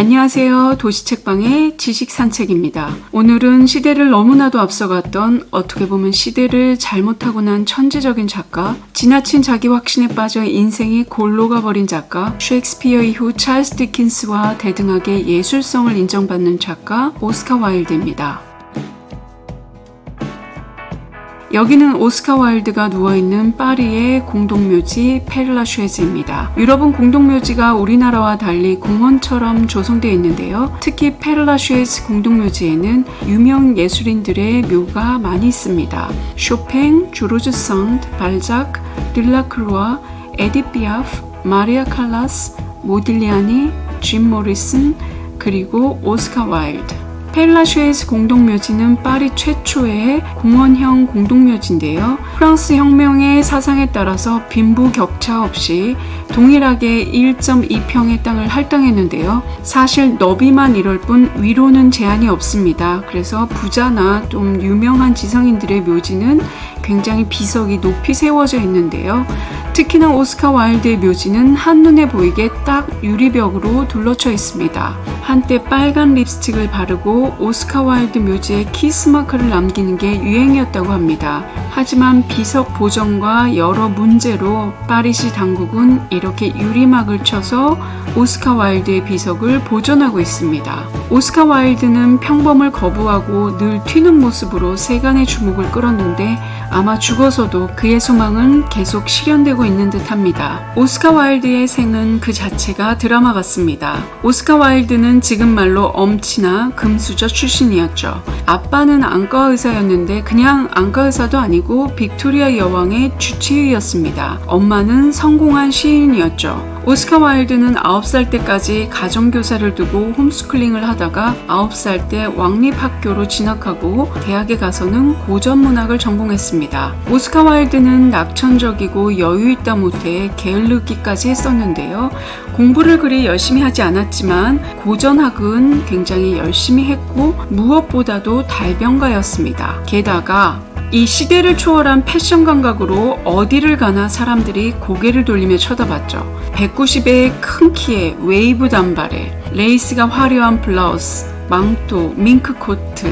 안녕하세요. 도시책방의 지식산책입니다. 오늘은 시대를 너무나도 앞서갔던 어떻게 보면 시대를 잘못하고 난 천재적인 작가, 지나친 자기 확신에 빠져 인생이 골로 가버린 작가, 셰익스피어 이후 찰스 디킨스와 대등하게 예술성을 인정받는 작가 오스카 와일드입니다. 여기는 오스카 와일드가 누워있는 파리의 공동묘지 페르라슈에즈입니다. 유럽은 공동묘지가 우리나라와 달리 공원처럼 조성되어 있는데요. 특히 페르라슈에즈 공동묘지에는 유명 예술인들의 묘가 많이 있습니다. 쇼팽, 주로즈 상드, 발작, 딜라크루아, 에디 피아프, 마리아 칼라스, 모딜리아니, 짐 모리슨, 그리고 오스카 와일드. 펠라슈에스 공동묘지는 파리 최초의 공원형 공동묘지인데요. 프랑스 혁명의 사상에 따라서 빈부 격차 없이 동일하게 1.2평의 땅을 할당했는데요. 사실 너비만 이럴 뿐 위로는 제한이 없습니다. 그래서 부자나 좀 유명한 지성인들의 묘지는 굉장히 비석이 높이 세워져 있는데요. 특히나 오스카 와일드의 묘지는 한눈에 보이게 딱 유리벽으로 둘러쳐 있습니다. 한때 빨간 립스틱을 바르고 오스카 와일드 묘지에 키스마크를 남기는 게 유행이었다고 합니다. 하지만 비석 보정과 여러 문제로 파리시 당국은 이렇게 유리막을 쳐서 오스카 와일드의 비석을 보존하고 있습니다. 오스카 와일드는 평범을 거부하고 늘 튀는 모습으로 세간의 주목을 끌었는데 아마 죽어서도 그의 소망은 계속 실현되고 있는 듯 합니다. 오스카 와일드의 생은 그 자체가 드라마 같습니다. 오스카 와일드는 지금 말로 엄치나 금수저 출신이었죠. 아빠는 안과 의사였는데 그냥 안과 의사도 아 니고 빅토리아 여왕의 주치의였습니다. 엄마는 성공한 시인이었죠. 오스카 와일드는 9살 때까지 가정교사를 두고 홈스쿨링을 하다가 9살 때 왕립학교로 진학하고 대학에 가서는 고전문학을 전공했습니다. 오스카 와일드는 낙천적이고 여유있다 못해 게을르기까지 했었는데요. 공부를 그리 열심히 하지 않았지만 고전학은 굉장히 열심히 했고 무엇보다도 달병가였습니다. 게다가 이 시대를 초월한 패션 감각으로 어디를 가나 사람들이 고개를 돌리며 쳐다봤죠. 190의 큰 키에 웨이브 단발에 레이스가 화려한 블라우스, 망토, 밍크 코트,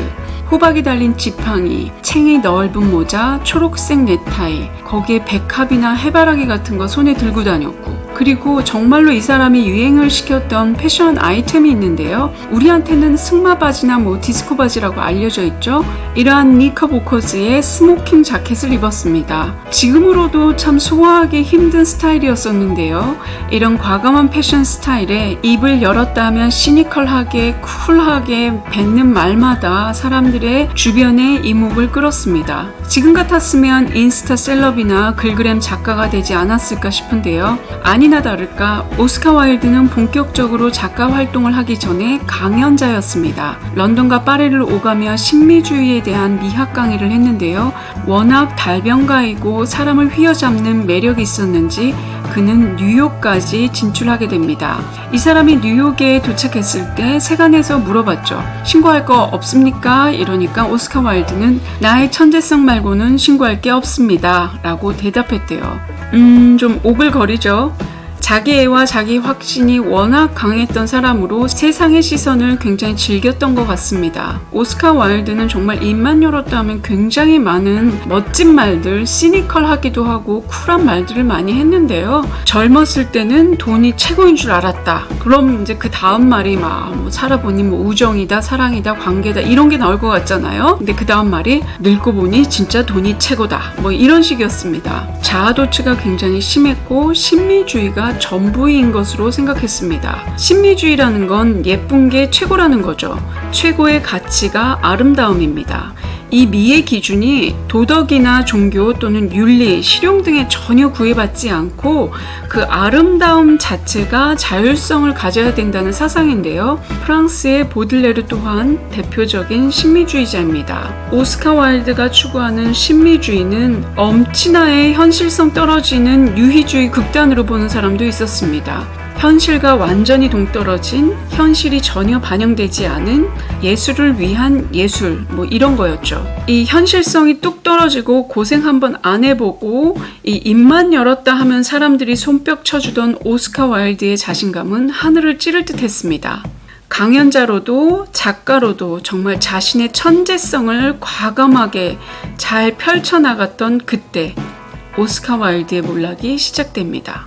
호박이 달린 지팡이, 챙이 넓은 모자, 초록색 넥타이, 거기에 백합이나 해바라기 같은 거 손에 들고 다녔고, 그리고 정말로 이 사람이 유행을 시켰던 패션 아이템이 있는데요. 우리한테는 승마 바지나 뭐 디스코 바지라고 알려져 있죠. 이러한 니커보커즈의 스모킹 자켓을 입었습니다. 지금으로도 참 소화하기 힘든 스타일이었었는데요. 이런 과감한 패션 스타일에 입을 열었다 하면 시니컬하게 쿨하게 뱉는 말마다 사람들의 주변에 이목을 끌었습니다. 지금 같았으면 인스타 셀럽이나 글그램 작가가 되지 않았을까 싶은데요. 아니 나 다를까 오스카 와일드는 본격적으로 작가 활동을 하기 전에 강연자였습니다. 런던과 파리를 오가며 신미주의에 대한 미학 강의를 했는데요. 워낙 달병가이고 사람을 휘어잡는 매력이 있었는지 그는 뉴욕까지 진출하게 됩니다. 이 사람이 뉴욕에 도착했을 때 세간에서 물어봤죠. 신고할 거 없습니까? 이러니까 오스카 와일드는 나의 천재성 말고는 신고할 게 없습니다. 라고 대답했대요. 음, 좀 오글거리죠? 자기 애와 자기 확신이 워낙 강했던 사람으로 세상의 시선을 굉장히 즐겼던 것 같습니다. 오스카 와일드는 정말 입만 열었다 하면 굉장히 많은 멋진 말들, 시니컬하기도 하고 쿨한 말들을 많이 했는데요. 젊었을 때는 돈이 최고인 줄 알았다. 그럼 이제 그 다음 말이 막 뭐 살아보니 뭐 우정이다, 사랑이다, 관계다 이런 게 나올 것 같잖아요. 근데 그 다음 말이 늙고 보니 진짜 돈이 최고다. 뭐 이런 식이었습니다. 자아도취가 굉장히 심했고 신미주의가 전부인 것으로 생각했습니다. 신미주의라는 건 예쁜 게 최고라는 거죠. 최고의 가치가 아름다움입니다. 이 미의 기준이 도덕이나 종교 또는 윤리, 실용 등에 전혀 구애받지 않고 그 아름다움 자체가 자율성을 가져야 된다는 사상인데요. 프랑스의 보들레르 또한 대표적인 신미주의자입니다. 오스카 와일드가 추구하는 신미주의는 엄친아의 현실성 떨어지는 유희주의 극단으로 보는 사람도 있었습니다. 현실과 완전히 동떨어진 현실이 전혀 반영되지 않은 예술을 위한 예술 뭐 이런 거였죠. 이 현실성이 뚝 떨어지고 고생 한번 안 해보고 이 입만 열었다 하면 사람들이 손뼉 쳐주던 오스카 와일드의 자신감은 하늘을 찌를 듯했습니다. 강연자로도 작가로도 정말 자신의 천재성을 과감하게 잘 펼쳐나갔던 그때 오스카 와일드의 몰락이 시작됩니다.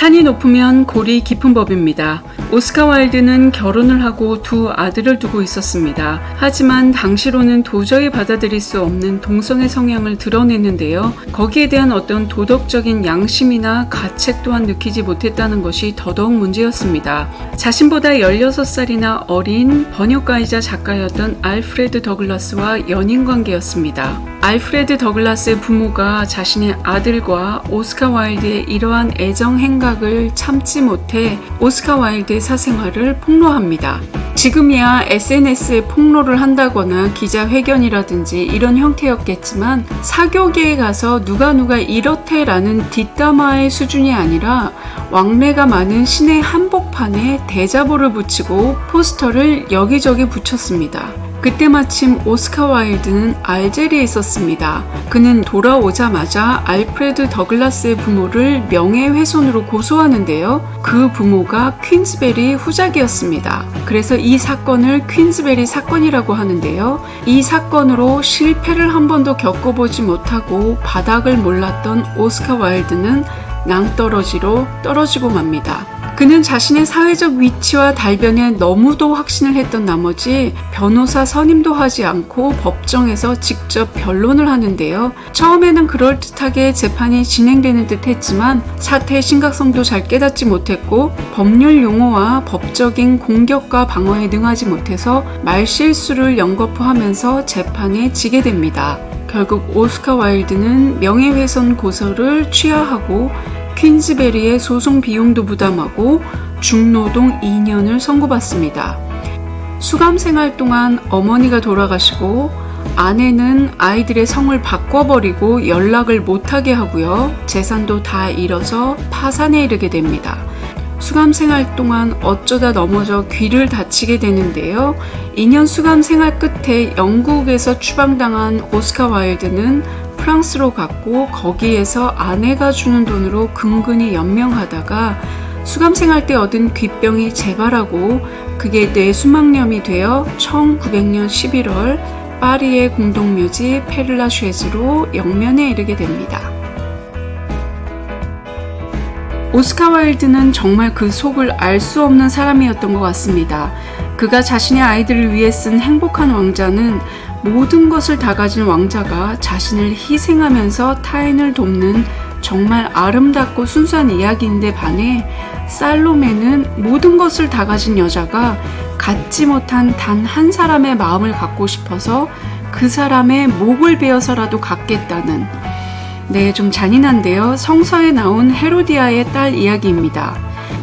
산이 높으면 골이 깊은 법입니다. 오스카 와일드는 결혼을 하고 두 아들을 두고 있었습니다. 하지만 당시로는 도저히 받아들일 수 없는 동성애 성향을 드러냈는데요. 거기에 대한 어떤 도덕적인 양심이나 가책 또한 느끼지 못했다는 것이 더더욱 문제였습니다. 자신보다 16살이나 어린 번역가이자 작가였던 알프레드 더글라스와 연인 관계였습니다. 알프레드 더글라스의 부모가 자신의 아들과 오스카 와일드의 이러한 애정 행각을 참지 못해 오스카 와일드의 사생활을 폭로합니다. 지금이야 SNS에 폭로를 한다거나 기자회견이라든지 이런 형태였겠지만 사교계에 가서 누가 누가 이렇대라는 뒷담화의 수준이 아니라 왕래가 많은 시내 한복판에 대자보를 붙이고 포스터를 여기저기 붙였습니다. 그때 마침 오스카 와일드는 알제리에 있었습니다. 그는 돌아오자마자 알프레드 더글라스의 부모를 명예훼손으로 고소하는데요. 그 부모가 퀸즈베리 후작이었습니다. 그래서 이 사건을 퀸즈베리 사건이라고 하는데요. 이 사건으로 실패를 한 번도 겪어보지 못하고 바닥을 몰랐던 오스카 와일드는 낭떠러지로 떨어지고 맙니다. 그는 자신의 사회적 위치와 달변에 너무도 확신을 했던 나머지 변호사 선임도 하지 않고 법정에서 직접 변론을 하는데요. 처음에는 그럴듯하게 재판이 진행되는 듯 했지만 사태의 심각성도 잘 깨닫지 못했고 법률 용어와 법적인 공격과 방어에 능하지 못해서 말실수를 연거푸하면서 재판에 지게 됩니다. 결국 오스카 와일드는 명예훼손 고소를 취하하고 퀸즈베리의 소송 비용도 부담하고 중노동 2년을 선고받습니다. 수감 생활 동안 어머니가 돌아가시고 아내는 아이들의 성을 바꿔버리고 연락을 못하게 하고요. 재산도 다 잃어서 파산에 이르게 됩니다. 수감 생활 동안 어쩌다 넘어져 귀를 다치게 되는데요. 2년 수감 생활 끝에 영국에서 추방당한 오스카 와일드는 프랑스로 갔고 거기에서 아내가 주는 돈으로 근근히 연명하다가 수감 생활 때 얻은 귀병이 재발하고 그게 뇌수막염이 되어 1900년 11월 파리의 공동묘지 페르라쉐즈로 영면에 이르게 됩니다. 오스카 와일드는 정말 그 속을 알 수 없는 사람이었던 것 같습니다. 그가 자신의 아이들을 위해 쓴 행복한 왕자는 모든 것을 다 가진 왕자가 자신을 희생하면서 타인을 돕는 정말 아름답고 순수한 이야기인데 반해 살로메는 모든 것을 다 가진 여자가 갖지 못한 단 한 사람의 마음을 갖고 싶어서 그 사람의 목을 베어서라도 갖겠다는 네, 좀 잔인한데요. 성서에 나온 헤로디아의 딸 이야기입니다.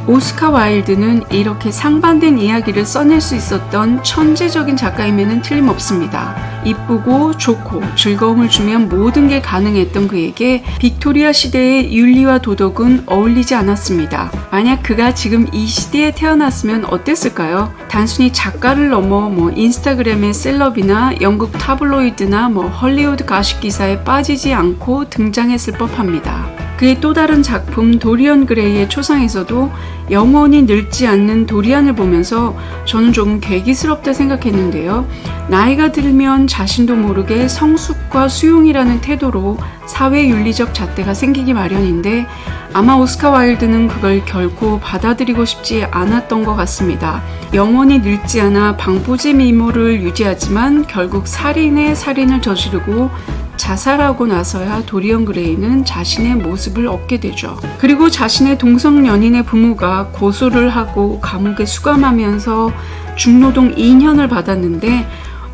오스카 와일드는 이렇게 상반된 이야기를 써낼 수 있었던 천재적인 작가임에는 틀림없습니다. 이쁘고 좋고 즐거움을 주면 모든 게 가능했던 그에게 빅토리아 시대의 윤리와 도덕은 어울리지 않았습니다. 만약 그가 지금 이 시대에 태어났으면 어땠을까요? 단순히 작가를 넘어 뭐 인스타그램의 셀럽이나 영국 타블로이드나 뭐 헐리우드 가십 기사에 빠지지 않고 등장했을 법합니다. 그의 또 다른 작품 도리언 그레이의 초상에서도 영원히 늙지 않는 도리안을 보면서 저는 좀 괴기스럽다 생각했는데요. 나이가 들면 자신도 모르게 성숙과 수용이라는 태도로 사회윤리적 잣대가 생기기 마련인데 아마 오스카 와일드는 그걸 결코 받아들이고 싶지 않았던 것 같습니다. 영원히 늙지 않아 방부제 미모를 유지하지만 결국 살인의 살인을 저지르고 자살하고 나서야 도리언 그레이는 자신의 모습을 얻게 되죠. 그리고 자신의 동성 연인의 부모가 고소를 하고 감옥에 수감하면서 중노동 2년을 받았는데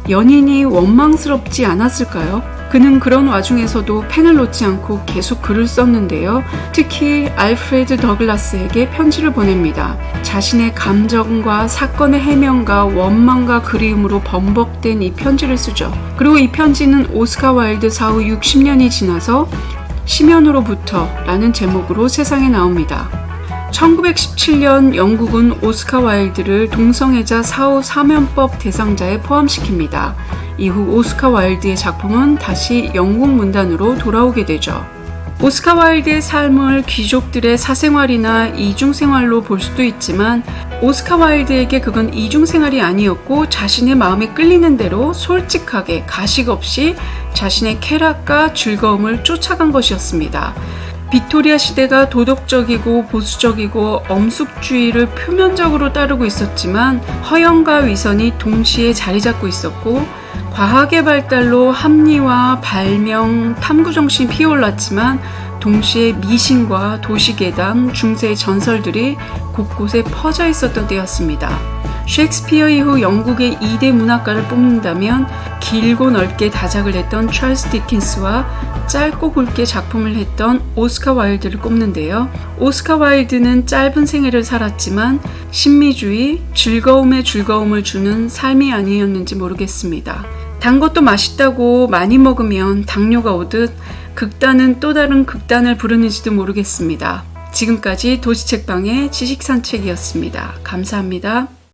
연인이 원망스럽지 않았을까요? 그는 그런 와중에서도 펜을 놓지 않고 계속 글을 썼는데요. 특히 알프레드 더글라스에게 편지를 보냅니다. 자신의 감정과 사건의 해명과 원망과 그리움으로 범벅된 이 편지를 쓰죠. 그리고 이 편지는 오스카 와일드 사후 60년이 지나서 시면으로부터 라는 제목으로 세상에 나옵니다. 1917년 영국은 오스카 와일드를 동성애자 사후 사면법 대상자에 포함시킵니다. 이후 오스카 와일드의 작품은 다시 영국 문단으로 돌아오게 되죠. 오스카 와일드의 삶을 귀족들의 사생활이나 이중생활로 볼 수도 있지만 오스카 와일드에게 그건 이중생활이 아니었고 자신의 마음에 끌리는 대로 솔직하게 가식 없이 자신의 쾌락과 즐거움을 쫓아간 것이었습니다. 빅토리아 시대가 도덕적이고 보수적이고 엄숙주의를 표면적으로 따르고 있었지만 허영과 위선이 동시에 자리 잡고 있었고 과학의 발달로 합리화, 발명, 탐구정신이 피어올랐지만 동시에 미신과 도시괴담, 중세의 전설들이 곳곳에 퍼져 있었던 때였습니다. 셰익스피어 이후 영국의 2대 문학가를 뽑는다면 길고 넓게 다작을 했던 찰스 디킨스와 짧고 굵게 작품을 했던 오스카 와일드를 꼽는데요. 오스카 와일드는 짧은 생애를 살았지만 신미주의, 즐거움에 즐거움을 주는 삶이 아니었는지 모르겠습니다. 단 것도 맛있다고 많이 먹으면 당뇨가 오듯 극단은 또 다른 극단을 부르는지도 모르겠습니다. 지금까지 도시책방의 지식산책이었습니다. 감사합니다.